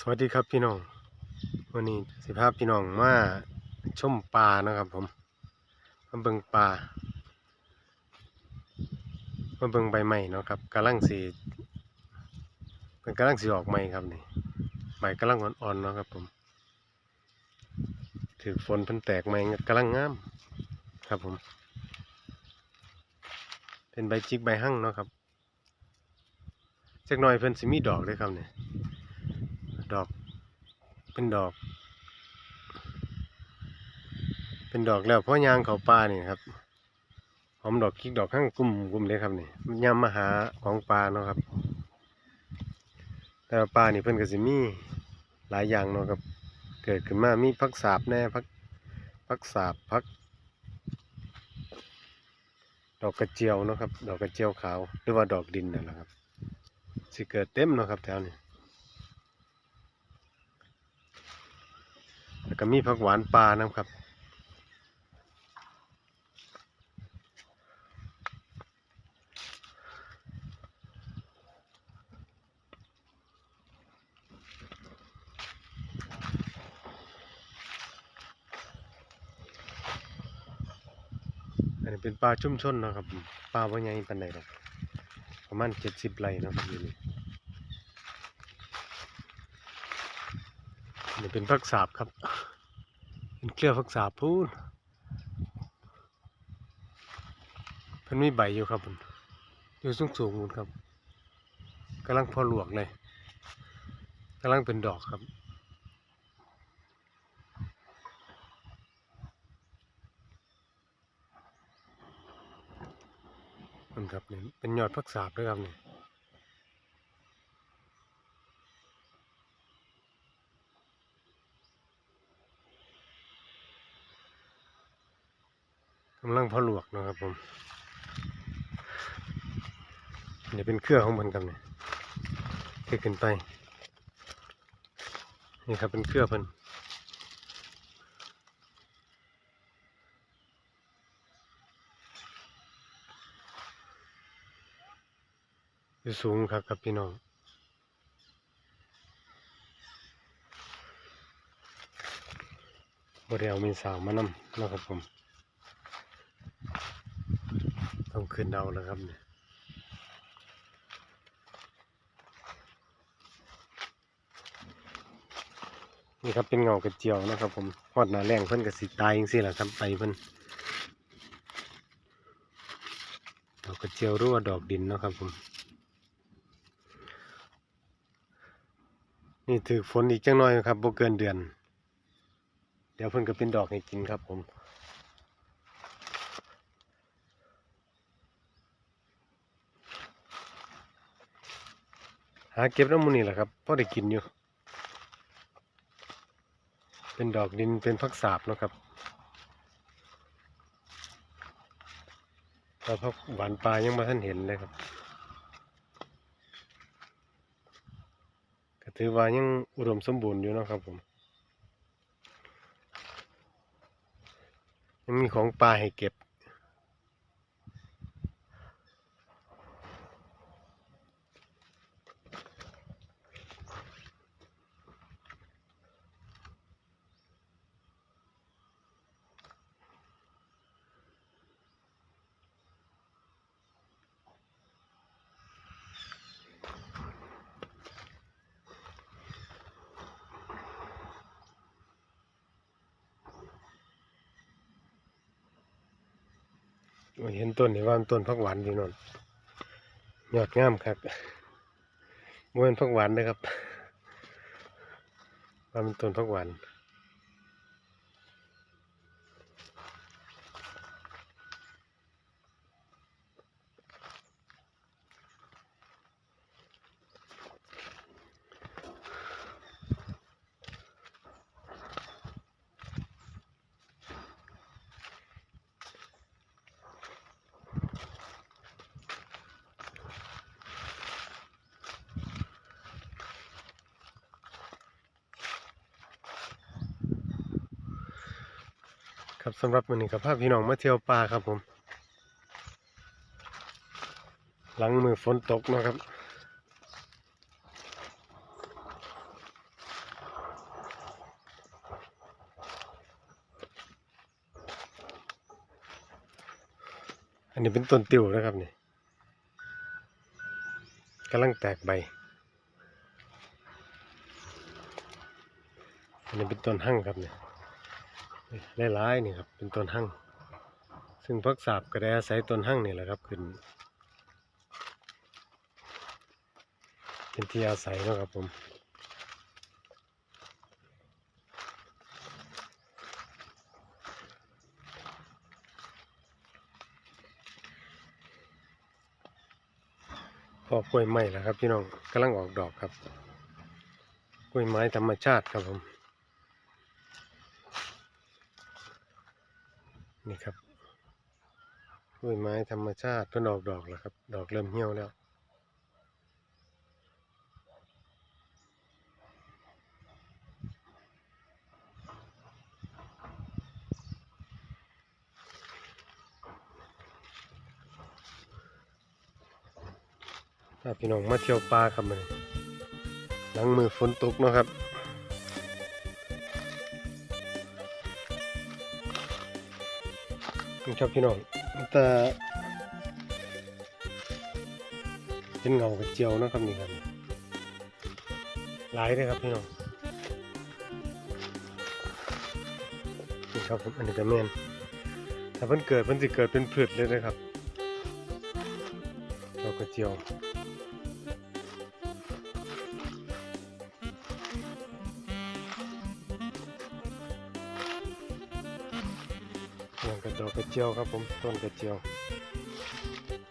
สวัสดีครับพี่น้อง วันนี้สิพาพพี่น้องมาชมปลานะครับผมมาเบิ่งปลามาเบิ่งใบไม้เนาะครับกำลังสีเป็นกำลังสีออกใหม่ครับนี่ใบกำลังอ่อนๆเนาะครับผมถือฝนเพิ่นแตกใหม่กำลังงามครับผม เป็นใบจิกใบหั่งเนาะครับจักหน่อยเพิ่นสิมีดอกเลยครับเนี่ย เป็นดอก เป็นดอกแล้วเพราะยางเขาปลานี่ครับหอมดอกคิกดอกข้างกลุ่มกลุ่มเลยครับนี่ยามมาหาของปลาเนาะครับ แต่ว่าปลานี่เพิ่นก็สิมีหลายอย่างเนาะครับ เกิดขึ้นมามีพักสาบแน่พักพักสาบพัก ดอกกระเจียวเนาะครับ ดอกกระเจียวขาวหรือว่าดอกดินนั่นแหละครับสิเกิดเต็มเนาะครับแถวนี้ แล้วก็มีผักหวานปลานะครับ อันนี้เป็นปลาชุ่มชนนะครับปลาว่าใหญ่ปานใดหรอกประมาณเจ็ดสิบไร่นะครับอยู่นี่ นนี้เป็นผักสาบครับ เป็นเครือผักสาบพูนเพิ่นมีใบอยู่ครับผมอยู่สูงสูงนู่นครับกำลังพอหลวกเลยกำลังเป็นดอกครับมันครับเนี่ยเป็นยอดผักสาบด้วยครับเนี่กำลังพอหลวกนะครับผมนี่เป็นเครือของมันครันี่เครือขึ้นไป นี่ครับเป็นเครือเพิ่นอยู่สูงครับครับพี่น้องบริเอามีสาวมานำนะครับผม ต้อง ขึ้นเอาแล้วครับเนี่ยนี่ครับเป็นเงากระเจียวนะครับ ผมฮอดหนาแรงเพิ่นก็สิตายจังซี่แหละครับไปเพิ่นดอกกระเจียวรือว่าดอกดินนะครับผม นี่ถือฝนอีกจังน้อยครับบ่เกินเดือน เดี๋ยวเพิ่นก็เป็นดอกให้กินครับผม หาเก็บน้ำมันนี่แหละครับพอได้กินอยู่ เป็นดอกดินเป็นพักสาบนะครับแต่พักหวานปลายังมาท่านเห็นเลยครับก็ถือว่ายังอุดมสมบูรณ์อยู่นะครับผมยังมีของปลาให้เก็บ เห็นต้นนี่ว่าต้นผักหวานพี่นอนยอดงามครับโมเป็นผักหวานนะครับว่ามันต้นผักหวาน ครับสำหรับวันนี้กับภาพพี่น้องมาเที่ยวป่าครับผม หลังมือฝนตกนะครับอันนี้เป็นต้นติวนะครับนี่กำลังแตกใบ อันนี้เป็นต้นหั่งครับเนี่ย หลายๆนี่ครับเป็นต้นหั่งซึ่งพักสาบก็ได้อาศัยต้นหั่งนี่แหละครับขึ้นเป็นที่อาศัยนะครับผมพอกล้วยไม้แล้วครับพี่น้องกำลังออกดอกครับ กล้วยไม้ธรรมชาติครับผม นี่ครับกล้วยไม้ธรรมชาติเพิ่นออกดอกแล้วครับ ดอกเริ่มเหี่ยวแล้วพี่น้องมาเที่ยวป่าครับมันหลังมือฝนตกเนาะครับ นี่ครับพี่น้องแต่เป็นเงากระเจียวนะครับนี่ครับหลายเลยครับพี่น้องนี่ครับผมอันนี้ก็แมนถ้าเพิ่นเกิดเพิ่นสิเกิดเป็นพืชเลยนะครับดอกกระเจียว อย่างกระดอกกระเจียวครับผมต้นกระเจียว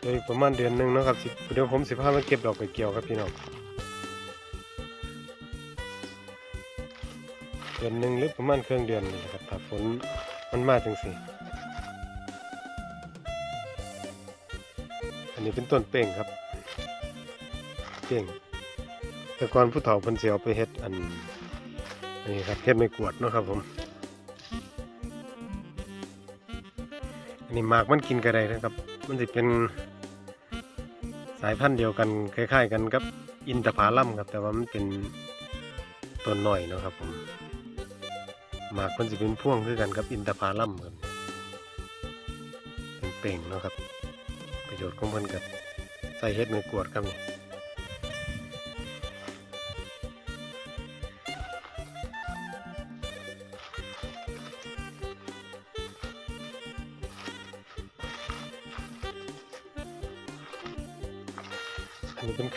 เดี๋ยวอีกประมาณเดือนหนึ่งนะครับเดี๋ยวผมสิพามาเก็บดอกกระเจียวครับพี่น้องเดือนหนึ่งหรือประมาณครึ่งเดือนนี่แหละครับถ้าฝนมันมาจังสิอันนี้เป็นต้นเป้งครับ เป้งแต่ก่อนผู้เฒ่าเพิ่นสิเอาไปเฮ็ดอันนี้ครับเฮ็ดไม่กวดเนาะครับผม นี่หมากมันกินกระไดนะครับ มันจะเป็นสายพันธุ์เดียวกันคล้ายๆ กันกับอินทผลัมครับ แต่ว่ามันเป็นตัวหน่อยนะครับผมหมากมันจะเป็นพ่วงคือกันกับอินทผลัมครับเป็นเป่งนะครับ ประโยชน์ของมันกับใส่เฮ็ดไม่กวดครับเนี่ย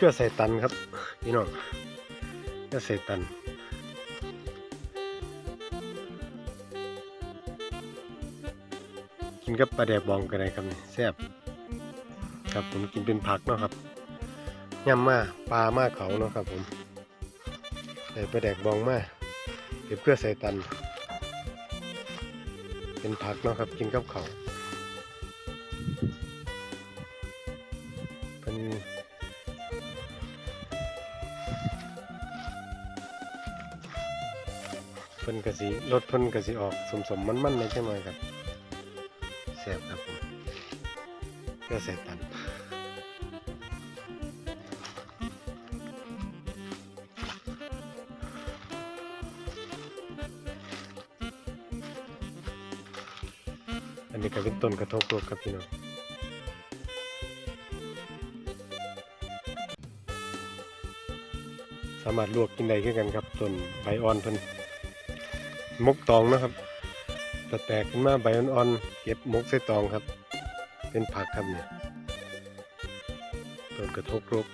เครือใส่ตันครับพี่น้องเครือใส่ตันกินกับปลาแดกบองกันเลยครับนี่แซ่บครับผมกินเป็นผักเนาะครับย่ำมาปลามาเขาเนาะครับผมใส่ปลาแดกบองมาเก็บเพื่อใส่ตัน เป็นผักเนาะครับกินกับเขา พิ่นกะสิรสเพิ่นกะสิออกสมสมมันมันเลยใช่ไหมครับแซ่บครับผมเพื่อใส่ตันอันนี้ก็เป็นต้นกระทบโลกครับพี่น้องสามารถลวกกินได้คือกันครับต้นใบอ่อนเพิ่น มกตองนะครับจะแตกขึ้นมาใบอ่อนๆเก็บมกใส่ตองครับ เป็นผักครับเนี่ยต้นกระทบรก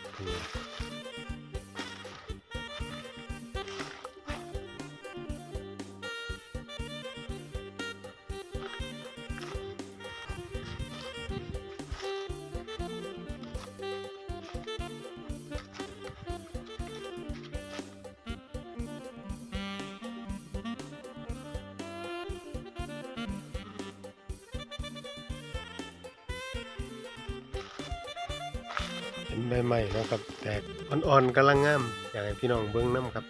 เป็นใบใหม่นะครับ แตกอ่อนๆกำลังงาม อยากให้พี่น้องเบิ้งน้ำครับ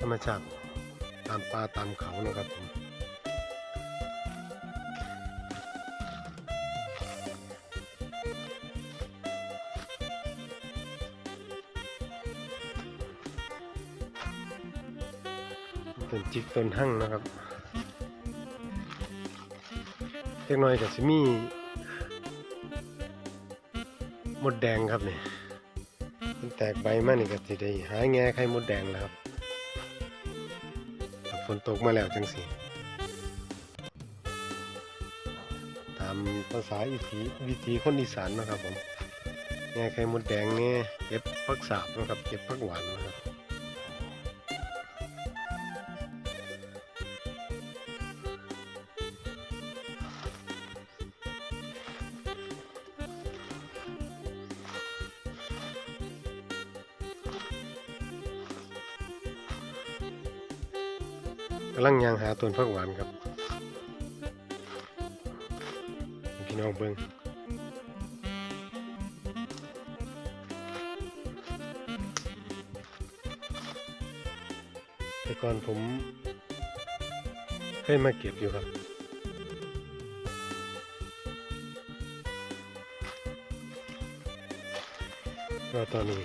ธรรมชาติตามป่าตามเขานะครับผมต้นจิกต้นหั่งนะครับเล็กน้อยกับซิมี มดแดงครับเนี่มันแตกใบมากนี่ก็สิได้หาแง่ไข่มดแดงแล้วครับฝนตกมาแล้วจังสิตามภาษาอีสีวิธีคนอีสานนะครับผมแง่ไข่มดแดงนี่เก็บผักสาบนะครับเก็บผักหวานนะครับ ลังยางหาต้นผักหวานครับ พี่น้องเบิ้งแต่ก่อนผมเคยมาเก็บอยู่ครับก็ตอนนี้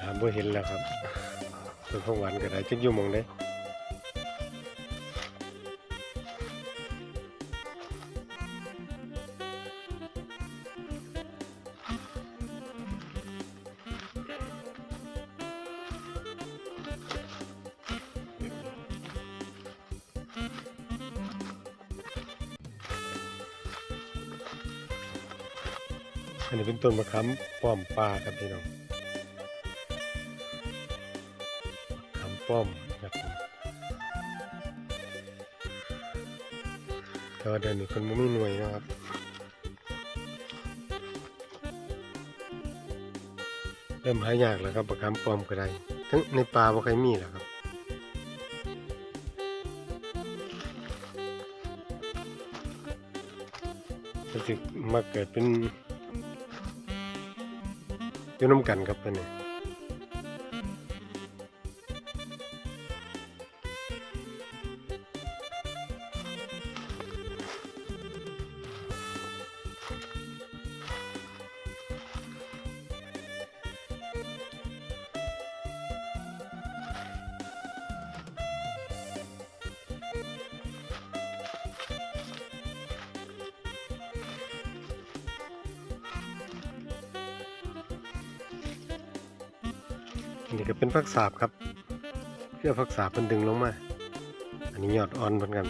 หาบ่เห็นแล้วครับ ต้นผักหวานก็ได้จักอยู่หมองได้อันนี้เป็นต้นมะขามป้อมปลาครับพี่น้อง ป้อมครับผมแต่ว่าเดี๋ยวนี้คนบ่มีหน่วยนะครับเริ่มหายากแล้วครับประคำป้อมก็ได้ทั้งในป่าบ่ใครมีแล้วครับมันจะมาเกิดเป็นอยู่น้ำกันครับเป็นนี่ อันนี้ก็เป็นผักสาบครับเพื่อผักสาบมันดึงลงมา อันนี้ยอดอ่อนเหมือนกัน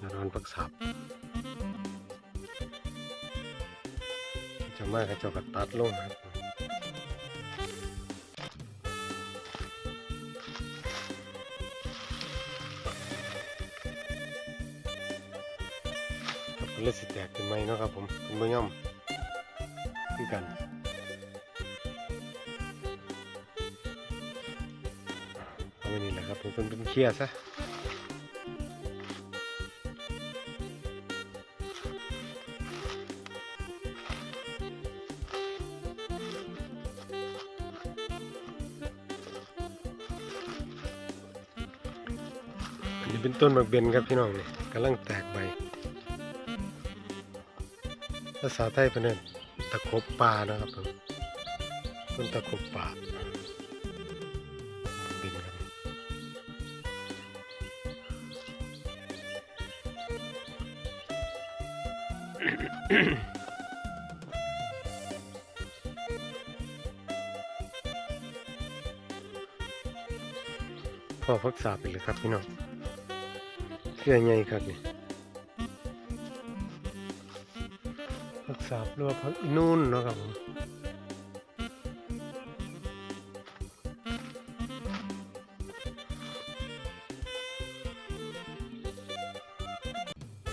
ยอดอ่อนผักสาบจะมากก็จะกัดตัดลงครับเลือดสิแตกเป็นไหมเนาะครับผมเป็นมือย่อมคือกัน ครับเป็นเป็นเคลียร์ซะอันนี้เป็นต้นบักเบนครับพี่น้องนี่กำลังแตกใบภาษาไทยเป็นเอิ้นตะขบป่านะครับผมต้นตะขบป่า อพักษาไปเลยครับพี่น้องเสื้อใหญ่ครับนี่พักษาหรือว่าพักนู่นเนาะครับผม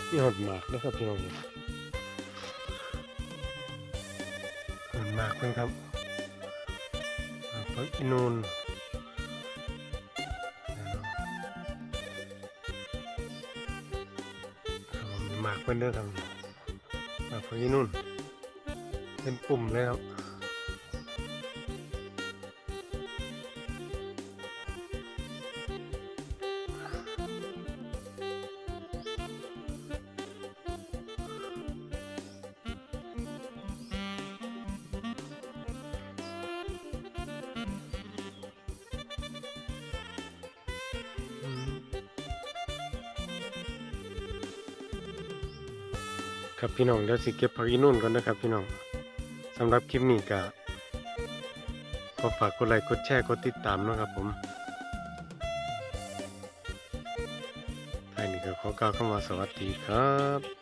นี่หอดหมากนะครับพี่น้องนี่หอดหมากเพิ่นครับพักนู่น เพิ่นเด้อครับหมากนี้นู่น เป็นปุ่มเลยครับ ครับพี่น้องเดี๋ยวสิเก็บผักอีนุ่นก่อนนะครับพี่น้องสำหรับคลิปนี้ก็ขอฝากกดไลค์กดแชร์กดติดตามนะครับผมท่านี้ก็ขอกล่าวคำว่าสวัสดีครับ